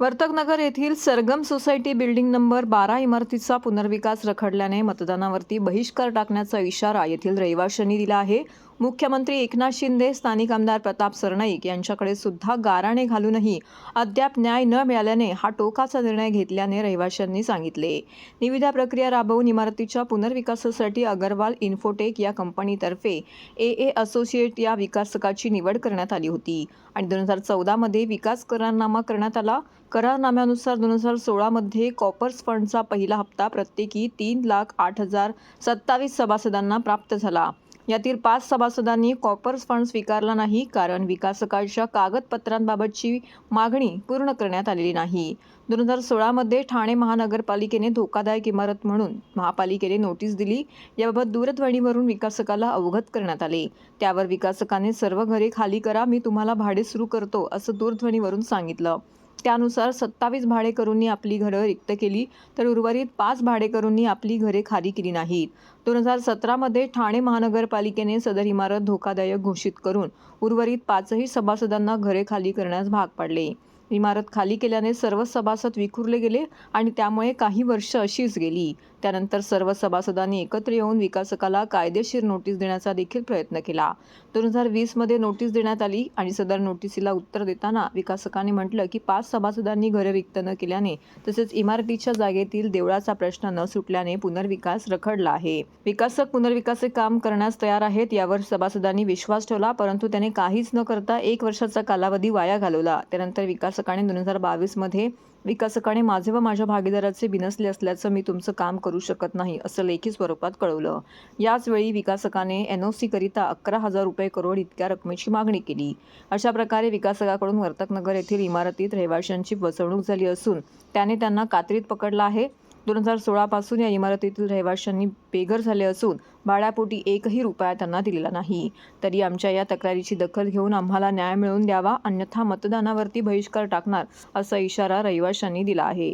वर्तकनगर येथील सरगम society building number बारा इमारतीचा पुनर्विकास रखडल्याने मतदानावरती बहिष्कार टाकण्याचा इशारा येथील रहिवाशांनी दिला आहे. मुख्यमंत्री एकनाथ शिंदे स्थानिक आमदार प्रताप सरनाईक यांच्याकडे सुद्धा गाराणे घालूनही अद्याप न्याय न मिळाल्याने हा टोकाचा निर्णय घेतल्याने रहिवाशांनी सांगितले. निविदा प्रक्रिया राबवून इमारतीच्या पुनर्विकासासाठी अगरवाल इन्फोटेक या कंपनीतर्फे ए ए असोसिएट या विकासकाची निवड करण्यात आली होती आणि दोन हजार चौदामध्ये विकास करारनामा करण्यात आला. करारनाम्यानुसार दोन हजार सोळामध्ये कॉपर्स फंडचा पहिला हप्ता प्रत्येकी तीन लाख आठ हजार सत्तावीस सभासदांना प्राप्त झाला. यातील पाच सभासदांनी कॉपर्स फंड स्वीकारला नाही कारण विकासकाच्या कागदपत्रांबाबतची मागणी पूर्ण करण्यात आलेली नाही. दोन हजार सोळामध्ये ठाणे महानगरपालिकेने धोकादायक इमारत म्हणून महापालिकेने नोटीस दिली. याबाबत दूरध्वनीवरून विकासकाला अवगत करण्यात आले. त्यावर विकासकाने सर्व घरे खाली करा मी तुम्हाला भाडे सुरू करतो असं दूरध्वनीवरून सांगितलं. त्यानुसार सत्तावीस भाडेकरूंनी आपली घरं रिक्त केली तर उर्वरित पाच भाडेकरूंनी आपली घरे खाली केली नाहीत. दोन हजार सतरामध्ये ठाणे महानगरपालिकेने सदर इमारत धोकादायक घोषित करून उर्वरित पाचही सभासदांना घरे खाली करण्यास भाग पाडले. इमारत खाली केल्याने सर्व सभासद विखुरले गेले आणि त्यामुळे काही वर्ष अशीच गेली. त्यानंतर सर्व सभासदांनी एकत्र येऊन विकासकाला कायदेशीर नोटीस देण्याचा देखील प्रयत्न केला. दोन हजार वीसमध्ये नोटीस देण्यात आली आणि सदर नोटिसीला उत्तर देताना विकासकाने म्हटलं की पाच सभासदांनी घरे रिक्त न केल्याने तसेच इमारतीच्या जागेतील देवळाचा प्रश्न न सुटल्याने पुनर्विकास रखडला आहे. विकासक पुनर्विकासाचे काम करण्यास तयार आहेत यावर सभासदांनी विश्वास ठेवला परंतु त्याने काहीच न करता एक वर्षाचा कालावधी वाया घालवला. त्यानंतर विकास विकासकाने दोन हजार बावीसमध्ये विकासकाने माझे व माझ्या भागीदाराचे बिनसले असल्याचं मी तुमचं काम करू शकत नाही असं लेखी स्वरूपात कळवलं. याचवेळी विकासकाने एन ओ सीकरिता अकरा हजार रुपये करोड इतक्या रकमेची मागणी केली. अशा प्रकारे विकासकाकडून वर्तकनगर येथील इमारतीत रहिवाशांची फसवणूक झाली असून त्याने त्यांना कात्रीत पकडला आहे. दोन हजार सोळापासून या इमारतीतील रहिवाशांनी बेघर झाले असून भाड्यापोटी एकही रुपया त्यांना दिलेला नाही. तरी आमच्या या तक्रारीची दखल घेऊन आम्हाला न्याय मिळवून द्यावा अन्यथा मतदानावरती बहिष्कार टाकणार असा इशारा रहिवाशांनी दिला आहे.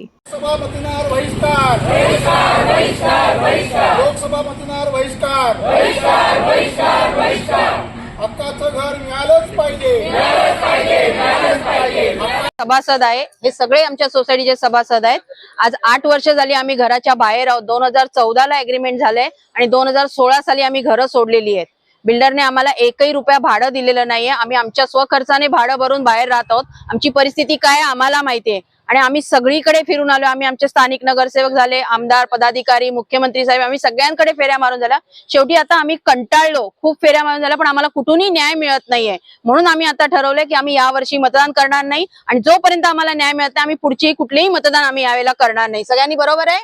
लोकसभा घर मिळालंच पाहिजे. सभासद आहे. हे सगळे आमच्या सोसायटीचे सभासद आहेत. आज आठ वर्ष झाली आम्ही घराच्या बाहेर आहोत. दोन हजार चौदाला अग्रीमेंट झालंय आणि दोन हजार सोळा साली आम्ही घरं सोडलेली आहेत. बिल्डरने आम्हाला एकही रुपया भाडं दिलेलं नाहीये. आम्ही आमच्या स्वखर्चाने भाडं भरून बाहेर राहत आहोत. आमची परिस्थिती काय आम्हाला माहितीये आणि आम्ही सगळीकडे फिरून आलो. आम्ही आमचे स्थानिक नगरसेवक झाले आमदार पदाधिकारी मुख्यमंत्री साहेब आम्ही सगळ्यांकडे फेऱ्या मारून झाल्या शेवटी आता आम्ही कंटाळलो खूप फेऱ्या मारून झाल्या पण आम्हाला कुठूनही न्याय मिळत नाहीये. म्हणून आम्ही आता ठरवलंय की आम्ही यावर्षी मतदान करणार नाही आणि जोपर्यंत आम्हाला न्याय मिळत नाही आम्ही पुढची कुठलेही मतदान आम्ही यावेळेला करणार नाही. सगळ्यांनी बरोबर आहे?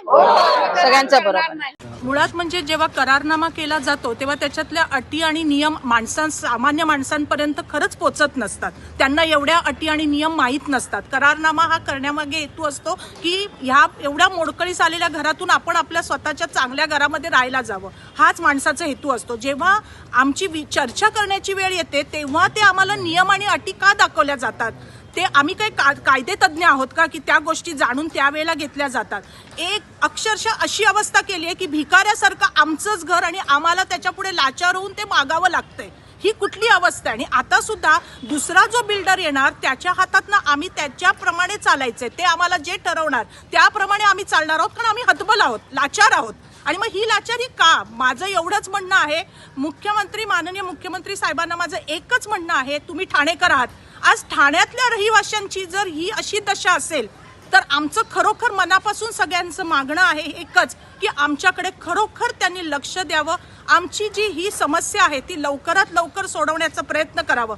सगळ्यांचं बरोबर. मुळात म्हणजे जेव्हा करारनामा केला जातो तेव्हा त्याच्यातल्या अटी आणि नियम माणसां सामान्य माणसांपर्यंत खरंच पोचत नसतात. त्यांना एवढ्या अटी आणि नियम माहीत नसतात. करारनामा हा करण्यामागे हेतू असतो की ह्या एवढ्या मोडकळीस आलेल्या घरातून आपण आपल्या स्वतःच्या चांगल्या घरामध्ये राहायला जावं. हाच माणसाचा हेतू असतो. जेव्हा आमची वि- चर्चा करण्याची वेळ येते तेव्हा ते आम्हाला नियम आणि अटी का दाखवल्या जातात? ते आम्ही काही का कायदे तज्ज्ञ आहोत का की त्या गोष्टी जाणून त्यावेळेला घेतल्या जातात. एक अक्षरशः अशी अवस्था केली आहे की भिकाऱ्यासारखं आमचंच घर आणि आम्हाला त्याच्यापुढे लाचार होऊन ते मागावं लागतंय. ही कुठली अवस्था आहे? आणि आता सुद्धा दुसरा जो बिल्डर येणार त्याच्या हातातनं आम्ही त्याच्याप्रमाणे चालायचंय. ते आम्हाला जे ठरवणार त्याप्रमाणे आम्ही चालणार आहोत कारण आम्ही हतबल आहोत लाचार आहोत. आणि मग ही लाचारी का? माझं एवढंच म्हणणं आहे. मुख्यमंत्री माननीय मुख्यमंत्री साहेबांना माझं एकच म्हणणं आहे. तुम्ही ठाणेकर आहात. आज ठाण्यातल्या रहिवाशांची जर ही अशी दशा असेल तर आमचं खरोखर मनापासून सगळ्यांचं मागणं आहे एकच की आमच्याकडे खरोखर त्यांनी लक्ष द्यावं. आमची जी ही समस्या आहे ती लवकरात लवकर सोडवण्याचा प्रयत्न करावं.